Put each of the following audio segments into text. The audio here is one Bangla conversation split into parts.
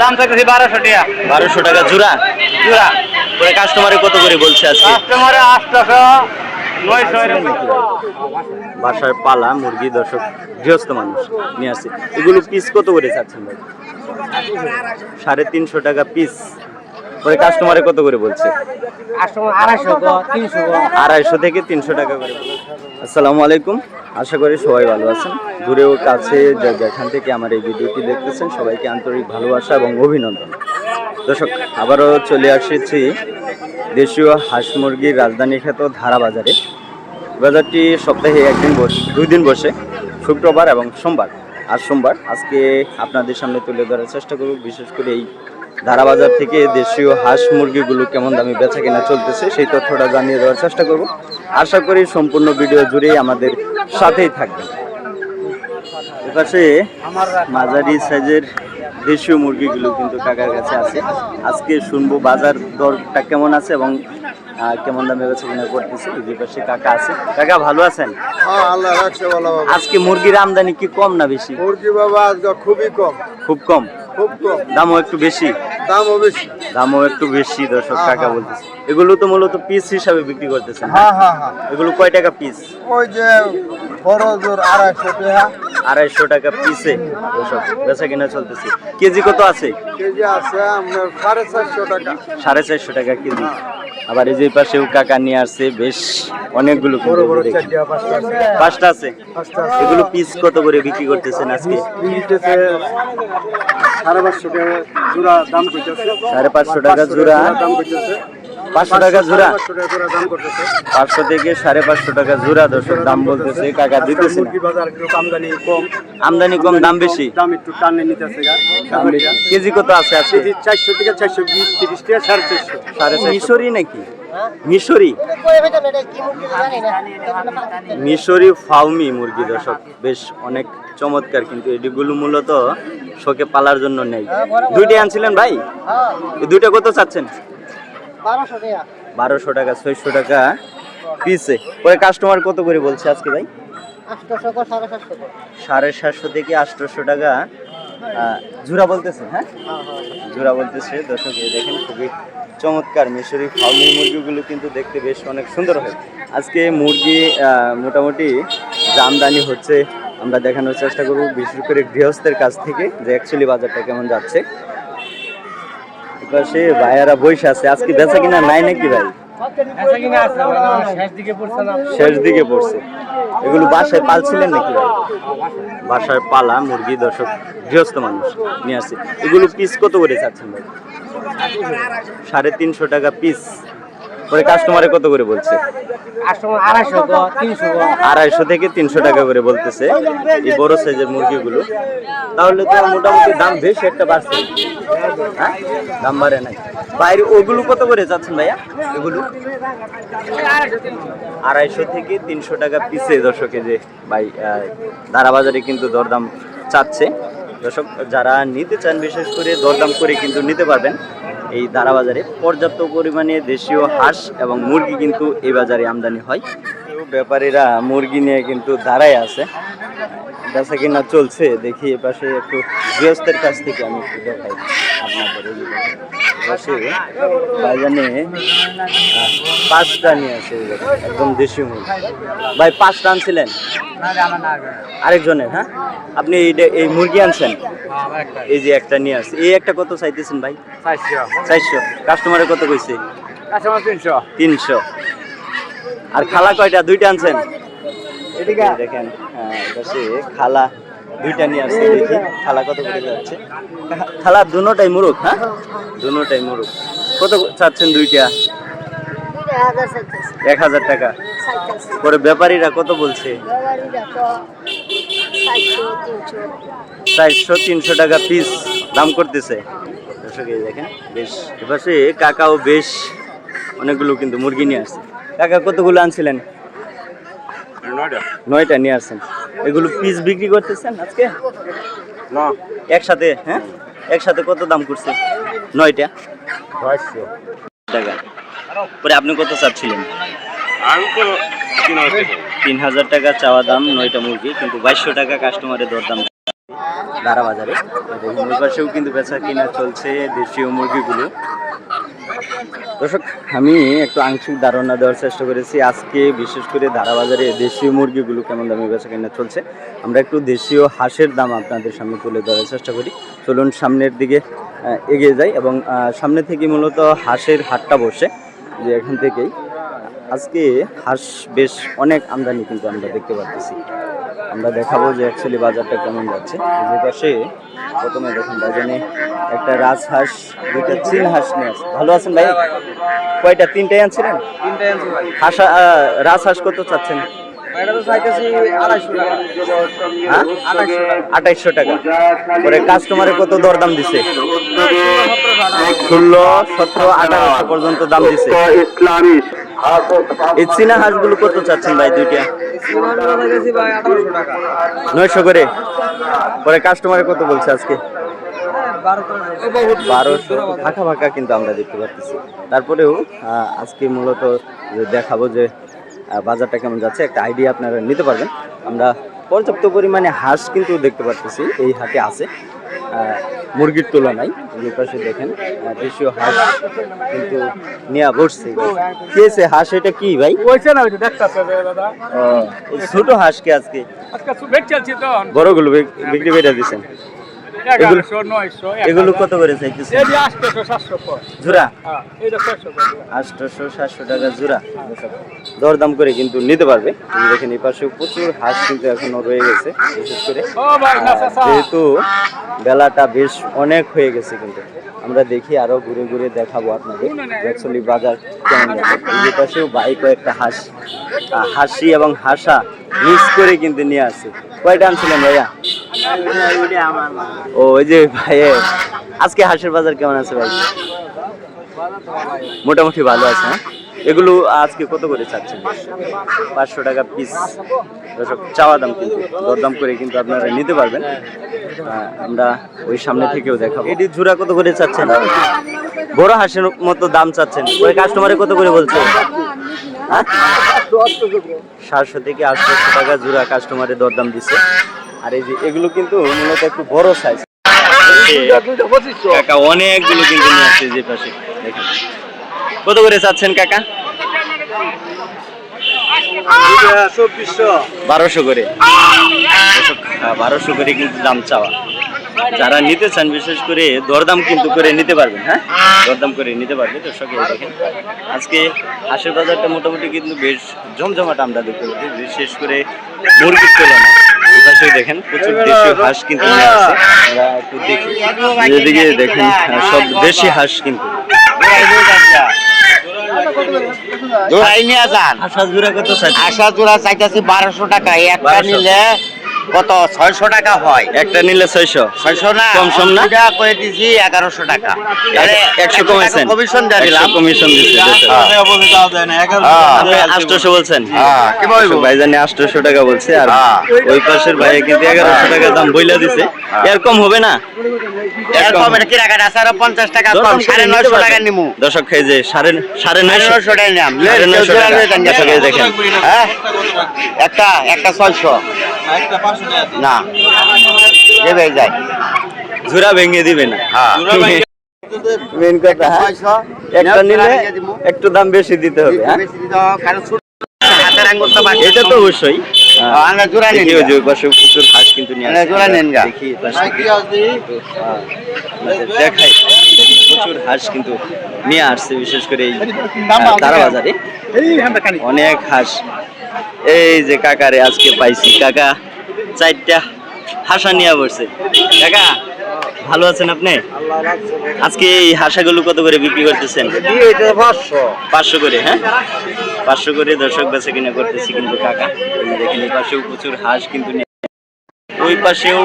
দাম চাইতেছি বারোশো টাকা। বারোশো টাকা জোড়া? জোড়া। পরে কাস্টমারে কত করে বলছে আজকে? কাস্টমারে আটশো বাসায় পালা মুরগি দর্শক গৃহস্থ মানুষ নিয়ে আসছে। এগুলো পিস কত করে চাচ্ছেন ভাই? সাড়ে তিনশো টাকা পিস পরে কাস্টমারে কত করে বলছে? আড়াইশো থেকে তিনশো টাকা করে আসসালামু আলাইকুম আশা করি সবাই ভালো আছেন। দূরেও কাছে যেখান থেকে আমার এই ভিডিওটি দেখতেছেন সবাইকে আন্তরিক ভালোবাসা এবং অভিনন্দন। দর্শক আবারও চলে আসেছি দেশীয় হাঁস মুরগির রাজধানী খ্যাত ধারা বাজারে। বাজারটি সপ্তাহে একদিন বসে দুই দিন বসে শুক্রবার এবং সোমবার। আর সোমবার আজকে আপনাদের সামনে তুলে ধরার চেষ্টা করব বিশেষ করে এই ধারা বাজার থেকে দেশীয় হাঁস মুরগিগুলো কেমন দামে বেচা কেনা চলতেছে সেই তথ্যটা জানিয়ে দেওয়ার চেষ্টা করব। আশা করি সম্পূর্ণ ভিডিও জুড়েই আমাদের সাথেই থাকবেন। এপাশে মাঝারি সাইজের দেশীয় মুরগিগুলো কিন্তু কাকার কাছে আছে। আজকে শুনব বাজার দরটা কেমন আছে এবং কেমন দামে বেচা কেনা করতেছে যে পাশে কাকা আছে। কাকা ভালো আছেন? হ্যাঁ আজকে মুরগির আমদানি কি কম না বেশি? মুরগি বাবা আজকে খুবই কম। খুব কম? দামও একটু বেশি। দামও বেশি। দামও একটু বেশি দর্শক হ্যাঁ, কাকা হ্যাঁ। বলতেছে। এগুলো তো মূলত পিস হিসাবে বিক্রি করতেছেন। হ্যাঁ হ্যাঁ হ্যাঁ। এগুলো কয় টাকা পিস ওই যে বড় জোর আড়াইশো টাকা। আড়াইশো টাকা পিসে দর্শক বেচা কেনা চলতেছে। কেজি কত আছে? কেজি আছে আপনার সাড়ে চারশো টাকা। সাড়ে চারশো টাকা কেজি। আবার এই যে পাশেও কাকা নিয়ে আসছে বেশ অনেকগুলো। পাঁচটা আছে। এগুলো পিস কত করে বিক্রি করতেছেন আজকে? সাড়ে পাঁচশো টাকা দাম সাড়ে পাঁচশো টাকা জোড়া। পাঁচশো টাকা জোড়া। পাঁচশো থেকে সাড়ে পাঁচশো টাকা জোড়া দর্শক, দাম বলতেছে, কাকা দিতেছে আমদানি কম, দাম বেশি। কেজি কত আছে কেজি চারশো থেকে চারশো বিশ তিরিশ টাকা সাড়ে চারশো। সাড়ে মিশরি নাকি? মিশরি? মিশরি ফাউমি মুরগি দর্শক, বেশ অনেক চমৎকার কিন্তু এগুলো মূলত শোকে পালার জন্য নেই। দুইটাই আনছিলেন ভাই? দুইটা কত চাচ্ছেন? বারোশো টাকা। ছয়শো টাকা পিসে পরে কাস্টমার কত করে বলছে আজকে ভাই? সাড়ে সাতশো থেকে আটশোশো টাকা জোড়া বলতেছে হ্যাঁ? জোড়া বলতেছে দর্শক দেখেন খুবই চমৎকার মিশরি ফার্মি মুরগিগুলো কিন্তু দেখতে বেশ অনেক সুন্দর হয়। আজকে মুরগি মোটামুটি জামদানি হচ্ছে আমরা দেখানোর চেষ্টা করব বিশেষ করে গৃহস্থের কাছ থেকে যে অ্যাকচুয়ালি বাজারটা কেমন যাচ্ছে। সে ভাইয়ারা বসে আছে। আজকে বেচা কিনা নাই নাকি ভাই? শেষ দিকে পড়ছে শেষ দিকে পড়ছে। এগুলো বাসায় পালছিলেন নাকি ভাই? বাসায় পালা মুরগি দর্শক গৃহস্থ মানুষ নিয়ে আসছে। এগুলো পিস কত করে চাচ্ছেন ভাই? সাড়ে তিনশো টাকা পিস পরে কাস্টমারে কত করে বলছে? আড়াইশো থেকে তিনশো টাকা করে বলতেছে এই বড় সাইজের মুরগিগুলো। তাহলে তো মোটামুটি দাম বেশি একটা বাড়ছে। হ্যাঁ? দাম বাড়ে নাই। বাইরে ওগুলো কত করে যাচ্ছেন ভাইয়া? এগুলো? আড়াইশো থেকে তিনশো টাকা পিসে দর্শকে যে ভাই ধারাবাজারে কিন্তু দরদাম চাচ্ছে। দর্শক, যারা নিতে চান বিশেষ করে দরদাম করে কিন্তু নিতে পারবেন। এই ধারাবাজারে পর্যাপ্ত পরিমাণে দেশীয় হাঁস এবং মুরগি কিন্তু এই বাজারে আমদানি হয়। ব্যাপারীরা মুরগি নিয়ে কিন্তু দাঁড়ায় আছে। বেচা কিনা চলছে, দেখি এপাশে একটু গৃহস্থের কাছ থেকে আমি একটু দেখাই আপনাদের এপাশে ভাইজানে পাঁচটা নিয়ে আছে একদম দেশি মুরগি ভাই পাঁচটা আনছিলেন? আরেকজনের হ্যাঁ? আপনি এই মুরগি আনছেন? এই যে একটা নিয়ে আসছে। এই একটা কত চাইতেছেন ভাই? চারশো। কাস্টমারে কত কইছে? তিনশো। তিনশো আর খালা কয়টা? দুইটা আনছেন? দেখেন হ্যাঁ, খালা দুইটা নিয়ে আসছে দেখি খালা কত করে যাচ্ছে। খালা দুটাই মুরুখ হ্যাঁ? দুটাই মুরুখ। কত চাচ্ছেন দুইটা? এক হাজার টাকা। পরে ব্যাপারীরা কত বলছে? চারশো তিনশো টাকা পিস দাম করতেছে। দর্শক দেখেন বেশ। এপাশে কাকাও বেশ অনেকগুলো কিন্তু মুরগি নিয়ে আসছে। কাকা কতগুলো আনছিলেন? নয়টা নিয়ে আসছেন। এগুলো পিস বিক্রি করতেছেন আজকে? না। একসাথে হ্যাঁ? একসাথে কত দাম করছে? নয়টা? টাকা। পরে আপনি কত চাচ্ছিলেন? তিন হাজার টাকা। চাওয়া দাম নয়টা মুরগি কিন্তু বাইশশো টাকা কাস্টমারের দরদাম দাঁড়া বাজারে পাশেও কিন্তু বেচা কিনা চলছে দেশীয় মুরগিগুলো। দর্শক, আমি একটু আংশিক ধারণা দেওয়ার চেষ্টা করেছি। আজকে বিশেষ করে ধারা বাজারে দেশীয় মুরগিগুলো কেমন দামে বেচা কেনা চলছে, আমরা একটু দেশীয় হাঁসের দাম আপনাদের সামনে তুলে ধরার চেষ্টা করি। চলুন সামনের দিকে এগিয়ে যাই এবং সামনে থেকে মূলত হাঁসের হাটটা বসে যে এখান থেকেই। আজকে হাঁস বেশ অনেক আমদানি কিন্তু আমরা দেখতে পাচ্ছি আমরা দেখাবো যে অ্যাকচুয়ালি বাজারটা কেমন যাচ্ছে। যে পাশে প্রথমে দেখুন বাজারে একটা রাজহাঁস দুইটা চিন হাঁস নিয়ে আছে ভালো আছেন ভাই? কয়টা তিনটাই আনছিলেন? হাঁস আহ, রাজহাঁস কত চাচ্ছেন? হ্যাঁ? আঠাইশশো টাকা। পরে কাস্টমারে কত দরদাম দিছে? ষোলো সতেরো আঠারোশো পর্যন্ত দাম দিছে। এই চীনা হাঁসগুলো কত চাচ্ছেন ভাই দুইটা? নয়শো করে। পরে কাস্টমারে কত বলছে আজকে? বারোশো। ফাঁকা ফাঁকা কিন্তু আমরা দেখতে পাচ্ছি। তারপরেও আজকে মূলত দেখাবো যে বাজারটা কেমন যাচ্ছে একটা আইডিয়া আপনারা নিতে পারবেন। আমরা পর্যাপ্ত পরিমাণে হাঁস কিন্তু দেখতে পাচ্ছি এই হাটে আছে। মুরগির তুলনায় পাশে দেখেন দেশীয় হাঁস কিন্তু নিয়ে বসছে। খেয়েছে হাঁস এটা কি ভাই? ওইছে না ছোট হাঁস কি আজকে বড়গুলো বিক্রি করে দিচ্ছেন এগুলো কত করে চাইতেছে জোড়া? হ্যাঁ আটশোশো সাতশো টাকা জোড়া। দরদাম করে কিন্তু নিতে পারবে। দেখেন এই পাশে প্রচুর হাঁস কিন্তু এখনও রয়ে গেছে বিশেষ করে। ভাই যেহেতু বেলাটা বেশ অনেক হয়ে গেছে কিন্তু। আমরা দেখি আরও ঘুরে ঘুরে দেখাবো আপনাদের অ্যাকচুয়ালি বাজার কেমন এই পাশেও বাইক কয়েকটা হাঁস হাসি এবং হাসা মিক্স করে কিন্তু নিয়ে আসছে। কয়টা আনছিলেন ভাইয়া? ও ওই যে ভাই আজকে হাঁসের বাজার কেমন আছে ভাই? মোটামুটি ভালো আছে হ্যাঁ? এগুলো আজকে কত করে চাচ্ছেন? পাঁচশো টাকা পিস চাওয়া দাম কিন্তু, দরদাম করে কিন্তু আপনারা নিতে পারবেন। আমরা ওই সামনে থেকেও দেখাবো। এটি ঝুরা কত করে চাচ্ছেন? বড় হাঁসের মতো দাম চাচ্ছেন। ওই কাস্টমারে কত করে বলছে? হ্যাঁ? সাতশো থেকে আটশো টাকা জোড়া কাস্টমারে দরদাম দিছে আর এই যে এগুলো কিন্তু মূলত একটু বড় সাইজ কাকা, অনেকগুলো কিন্তু নিয়ে আসছে যে পাশে। দেখেন। কত করে চাচ্ছেন কাকা? বারোশো করে। বারোশো করে কিন্তু দাম চাওয়া। যারা নিতে চান, বিশেষ করে দরদাম কিন্তু করে নিতে পারবেন হ্যাঁ? দরদাম করে নিতে পারবে দর্শক দেখেন। আজকে হাঁসের বাজারটা মোটামুটি কিন্তু বেশ জমজমাট আমরা দেখতে পাচ্ছি বিশেষ করে মুরগির তুলনায়। এপাশে দেখেন প্রচুর দেশীয় হাঁস কিন্তু নিয়ে আমরা একটু দেখি। এদিকে দেখেন সব দেশি হাঁস কিন্তু। জোড়াই নিয়ে যান। জোড়া কত আশা জোড়া চাইতেছি বারোশো টাকা। একটা 1200 নিলে কত? ছয়শো টাকা হয়। একটা নিলে ছয়শো। ছয়শো না? কম সম না? দুইটা করে দিছি এগারোশো টাকা। একশো কমেছেন। কমিশন দিয়ে দিলাম কমিশন দিচ্ছে আপনি বলছেন? হ্যাঁ, কি বলব? ভাইজানি আটশোশো টাকা বলছে আর হ্যাঁ। ওই পাশের ভাই কিন্তু এগারোশো টাকা দাম বইলা দিছে। এর কম হবে না? এরকম এটা কেনাকাটা আছে? আরও পঞ্চাশ টাকা কম সাড়ে নয়শো টাকা নিমু। দর্শক এই যে সাড়ে সাড়ে নয়শো নয়শো টাকা নিলাম। সাড়ে নয়শো টাকা। দেখেন। হ্যাঁ? একটা একটা ছয়শো। না দেবে যায়। ঝুরা ভেঙে দিবে না। হ্যাঁ। মেন কথা হ্যাঁ? একটা নিলে একটু দাম বেশি দিতে হবে হ্যাঁ। এটা তো অবশ্যই। হ্যাঁ। হ্যাঁ, আমরা জোড়া নিন যে পাশে প্রচুর হাঁস কিন্তু নিয়ে জোড়া নেন গা। দেখি দেখাই। প্রচুর হাঁস কিন্তু নিয়ে আসছে বিশেষ করে এই তারা বাজারে অনেক হাঁস। এই যে কাকারে আজকে পাইছি। কাকা, চারটা হাসা নিয়ে বসছে। কাকা, ভালো আছেন আপনি? আজকে এই হাঁসাগুলো কত করে বিক্রি করতেছেন? পাঁচশো করে হ্যাঁ? পাঁচশো করে দর্শক বেছে কিনা করতেছি কিন্তু কাকা। দেখেন পাশে প্রচুর হাঁস কিন্তু ওই পাশেও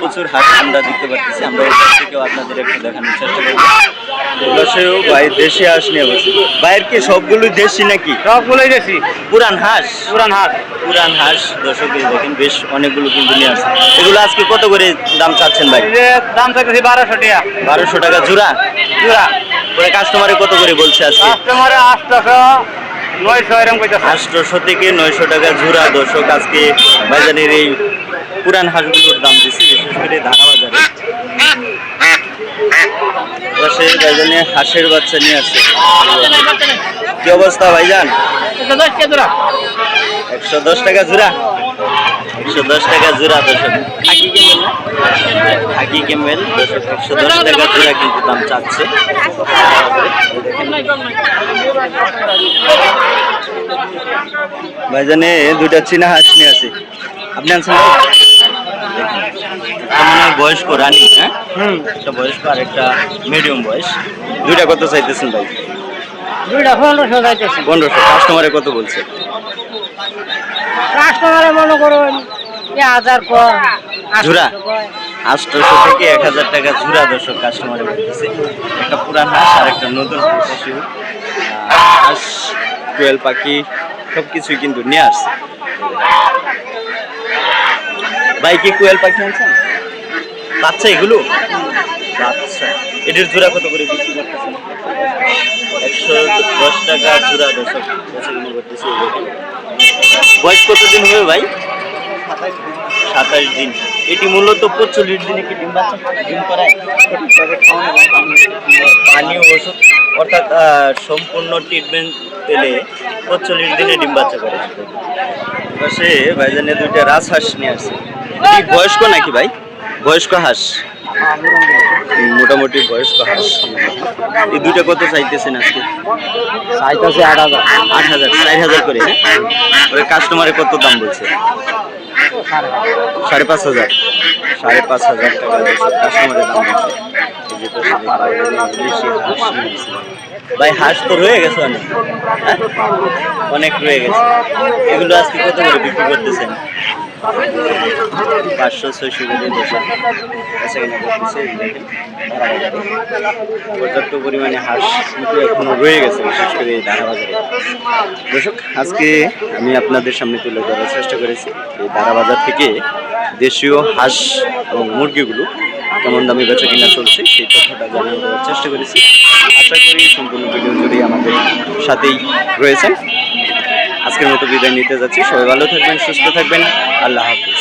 প্রচুর হাঁস আমরা দেখতে পাচ্ছি। আমরা ওই পাশ থেকেও আপনাদের একটু দেখানোর চেষ্টা করব। পাশেও ভাই দেশি হাঁস নিয়ে বসে ভাইয়ের কি সবগুলো দেশি নাকি? সবগুলোই পুরান হাঁস? পুরান হাট পুরান হাঁস দর্শক এই দেখেন বেশ অনেকগুলো কিন্তু নিয়ে আসছে। এগুলো আজকে কত করে দাম চাচ্ছেন ভাই? দাম বারোশো টাকা। বারোশো টাকা জোড়া? জোড়া। পরে কাস্টমারে কত করে বলছে আজকে? কাস্টমারে আটশোশো নয়শো এরকম কইতেছে। আটশোশো থেকে নয়শো টাকা জোড়া দর্শক আজকে বাজারের এই পুরান হাঁসগুলোর দাম দিচ্ছে বিশেষ করে ধারা বাজারে পাশে ভাইজানে হাঁসের বাচ্চা নিয়ে আসছে। কি অবস্থা ভাইজান? একশো দশ টাকা জোড়া? একশো দশ টাকা জোড়া দর্শক। খাকি কেমেল না? কেমেল। একশো দশ টাকা জোড়া কিন্তু দাম চাচ্ছে। ভাইজানে দুটা চীনা হাঁস নিয়ে আছে আপনি আনছেন? মনে বয়স্ক রানী হ্যাঁ? একটা বয়স্ক আর একটা মিডিয়াম বয়স। দুইটা কত চাইতেছেন ভাই? দুইটা পনেরোশো কাস্টমারে কত বলছে? কাস্টমারে মনে করুন হাজার পর ঝুরা? আটশোশো থেকে এক হাজার টাকা ঝুরা দর্শক কাস্টমারে বলতেছে। একটা পুরান হাঁস আর একটা নতুন হাঁস। কোয়েল পাখি সব কিছুই কিন্তু নিয়ে আসছে। ভাই কি কোয়েল পাখি আনছেন? বাচ্চা এগুলো? আচ্ছা এটির জোড়া কত করে বিক্রি করতেছেন? একশো দশ টাকা জোড়া দর্শক বেচা কিনে করতেছে বয়স কতদিন হবে ভাই? সাতাশ দিন। এটি মূলত পঁচল্লিশ দিনে কি ডিম বাচ্চা? ডিম করায়। পানি ওষুধ অর্থাৎ সম্পূর্ণ ট্রিটমেন্ট পেলে পঁচল্লিশ দিনে ডিম বাচ্চা করে। পাশে ভাইজানে দুইটা রাজ হাঁস নিয়ে আসছে। বয়স্ক নাকি ভাই? বয়স্ক হাঁস? মোটামুটি বয়স্ক হাঁস। এই দুইটা কত চাইতেছেন আজকে? চাইতেছে আট হাজার। আট হাজার চার হাজার করে ওই কাস্টমারে কত দাম বলছে? সাড়ে পাঁচ হাজার। সাড়ে পাঁচ হাজার। টাকা কাস্টমারের দাম বলছে। হাঁস ভাই, হাঁস তো রয়ে গেছে অনেক? অনেক রয়ে গেছে। এগুলো আজকে কত করে বিক্রি করতেছেন? পাঁচশো, ছয়শো করে পর্যাপ্ত পরিমাণে হাঁস কিন্তু এখনও রয়ে গেছে, বিশেষ করে এই দানা বাজারে। দর্শক, আজকে আমি আপনাদের সামনে তুলে ধরার চেষ্টা করেছি। এই দানা বাজার থেকে দেশীয় হাঁস এবং মুরগিগুলো কেমন দামি বেচা কিনা চলছে, সেই তথ্যটা জানানোর চেষ্টা করেছি। আশা করি সম্পূর্ণ ভিডিও জুড়ে আমাদের সাথেই রয়েছেন। আজকের মতো বিদায় নিতে যাচ্ছি। সবাই ভালো থাকবেন, সুস্থ থাকবেন। আল্লাহ হাফিজ।